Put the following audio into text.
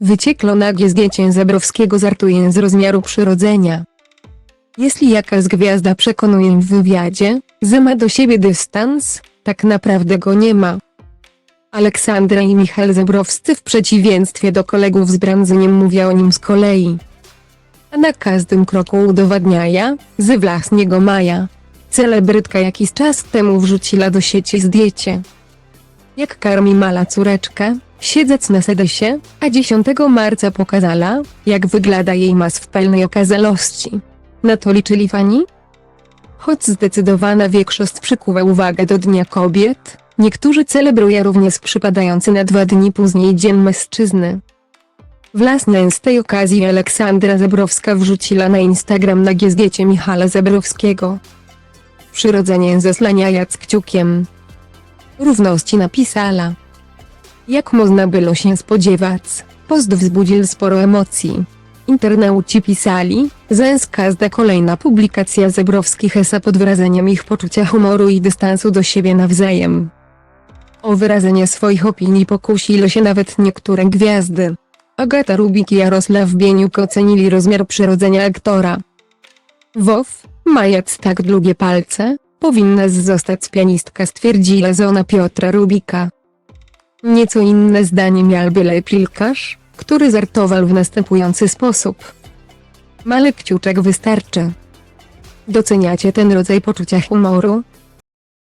Wycieklo na GSG Zebrowskiego żartuje z rozmiaru przyrodzenia. Jeśli jakaś gwiazda przekonuje w wywiadzie, że ma do siebie dystans, tak naprawdę go nie ma. Aleksandra i Michał Zebrowscy w przeciwieństwie do kolegów z Brandzeniem mówią o nim z kolei. A na każdym kroku udowadniaja, że własnego maja. Celebrytka jakiś czas temu wrzuciła do sieci zdjęcie. Jak karmi mala córeczkę, siedząc na sedesie, a 10 marca pokazała, jak wygląda jej mas w pełnej okazałości. Na to liczyli fani? Choć zdecydowana większość przykuwa uwagę do Dnia Kobiet, niektórzy celebrują również przypadający na dwa dni później Dzień Mężczyzny. Własne z tej okazji Aleksandra Zebrowska wrzuciła na Instagram na GSG Michała Zebrowskiego. Przyrodzenie zeslania z kciukiem. Równości napisała. Jak można było się spodziewać, post wzbudził sporo emocji. Internauci pisali, jest każda kolejna publikacja Zebrowskich esa pod wrażeniem ich poczucia humoru i dystansu do siebie nawzajem. O wyrażenie swoich opinii pokusili się nawet niektóre gwiazdy. Agata Rubik i Jarosław Bieniuk ocenili rozmiar przyrodzenia aktora. Wow, mając tak długie palce, powinna zostać pianistka stwierdziła żona Piotra Rubika. Nieco inne zdanie miał byle piłkarz, który żartował w następujący sposób. Mały kciuczek wystarczy. Doceniacie ten rodzaj poczucia humoru?